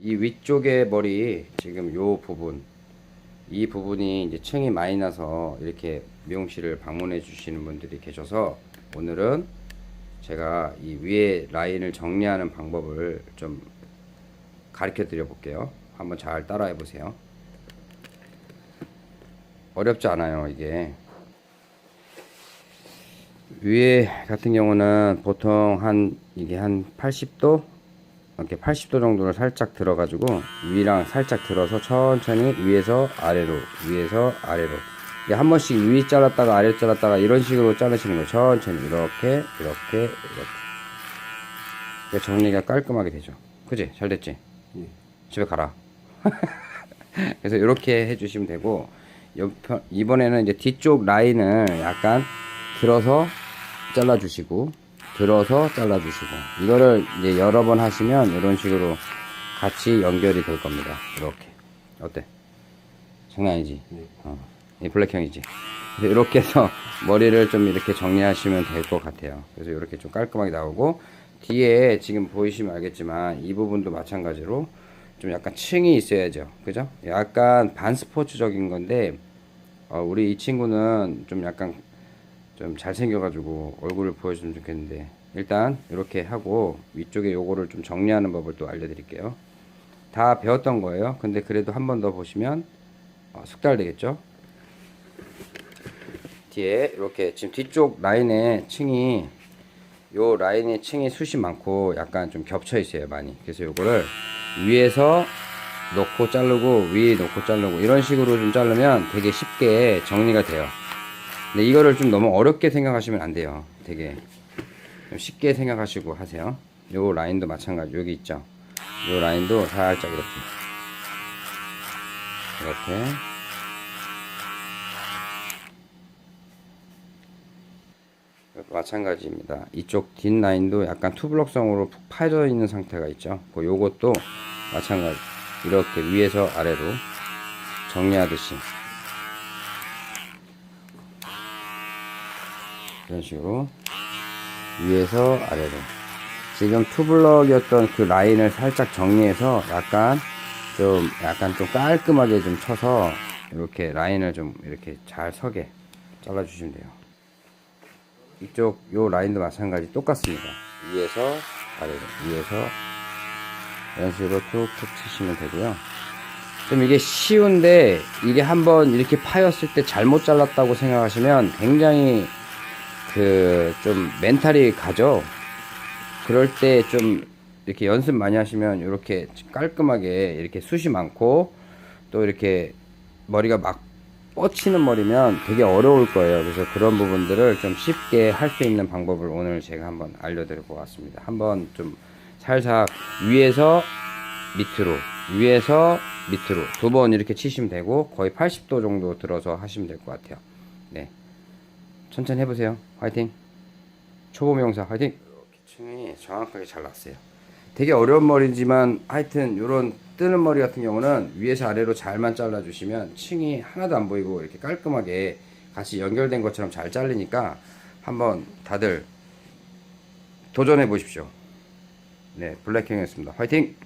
이 위쪽의 머리 지금 요 부분 이 부분이 이제 층이 많이 나서 이렇게 미용실을 방문해 주시는 분들이 계셔서 오늘은 제가 이 위에 라인을 정리하는 방법을 좀 가르쳐 드려 볼게요. 한번 잘 따라해 보세요. 어렵지 않아요, 이게. 위에 같은 경우는 보통 한 이게 한 80도 이렇게 80도 정도를 살짝 들어가지고 위랑 살짝 들어서 천천히 위에서 아래로 위에서 아래로. 한 번씩 위 잘랐다가 아래 잘랐다가 이런 식으로 자르시는 거예요. 천천히 이렇게 이렇게 이렇게. 정리가 깔끔하게 되죠. 그지? 잘 됐지? 집에 가라. 그래서 이렇게 해주시면 되고 옆편, 이번에는 이제 뒤쪽 라인을 약간 들어서 잘라주시고 들어서 잘라주시고 이거를 이제 여러 번 하시면 이런 식으로 같이 연결이 될 겁니다. 이렇게. 어때? 장난 아니지? 어, 이 블랙형이지? 이렇게 해서 머리를 좀 이렇게 정리하시면 될 것 같아요. 그래서 이렇게 좀 깔끔하게 나오고 뒤에 지금 보이시면 알겠지만 이 부분도 마찬가지로 좀 약간 층이 있어야죠. 그죠? 약간 반스포츠적인 건데 어, 우리 이 친구는 좀 약간 좀 잘생겨가지고 얼굴을 보여주면 좋겠는데 일단 이렇게 하고 위쪽에 요거를 좀 정리하는 법을 또 알려드릴게요. 다 배웠던 거예요. 근데 그래도 한 번 더 보시면 어, 숙달되겠죠? 뒤에 이렇게 지금 뒤쪽 라인에 층이 요 라인에 층이 숱이 많고 약간 좀 겹쳐 있어요 많이. 그래서 요거를 위에서 놓고 자르고 위에 놓고 자르고 이런 식으로 좀 자르면 되게 쉽게 정리가 돼요 근데 이거를 좀 너무 어렵게 생각하시면 안 돼요. 되게 좀 쉽게 생각하시고 하세요. 요 라인도 마찬가지. 여기 있죠. 요 라인도 살짝 이렇게 이렇게 마찬가지입니다. 이쪽 뒷 라인도 약간 투블럭성으로 푹 파져 있는 상태가 있죠. 그 요것도 마찬가지. 이렇게 위에서 아래로 정리하듯이 이런 식으로 위에서 아래로. 지금 투블럭이었던 그 라인을 살짝 정리해서 약간 좀 약간 좀 깔끔하게 좀 쳐서 이렇게 라인을 좀 이렇게 잘 서게 잘라 주시면 돼요. 이쪽 요 라인도 마찬가지 똑같습니다. 위에서 아래로 위에서 이런 식으로 툭툭 치시면 되고요. 좀 이게 쉬운데 이게 한번 이렇게 파였을 때 잘못 잘랐다고 생각하시면 굉장히 그 좀 멘탈이 가죠. 그럴 때 좀 이렇게 연습 많이 하시면 이렇게 깔끔하게 이렇게 숱이 많고 또 이렇게 머리가 막 뻗치는 머리면 되게 어려울 거예요. 그래서 그런 부분들을 좀 쉽게 할 수 있는 방법을 오늘 제가 한번 알려드릴 것 같습니다. 한번 좀 살짝 위에서 밑으로 위에서 밑으로 두 번 이렇게 치시면 되고 거의 80도 정도 들어서 하시면 될 것 같아요. 네. 천천히 해보세요. 화이팅. 초보 명사 화이팅. 이렇게 층이 정확하게 잘 났어요. 되게 어려운 머리지만 하여튼 이런 뜨는 머리 같은 경우는 위에서 아래로 잘만 잘라주시면 층이 하나도 안 보이고 이렇게 깔끔하게 같이 연결된 것처럼 잘 잘리니까 한번 다들 도전해 보십시오. 네, 블랙형이었습니다. 화이팅!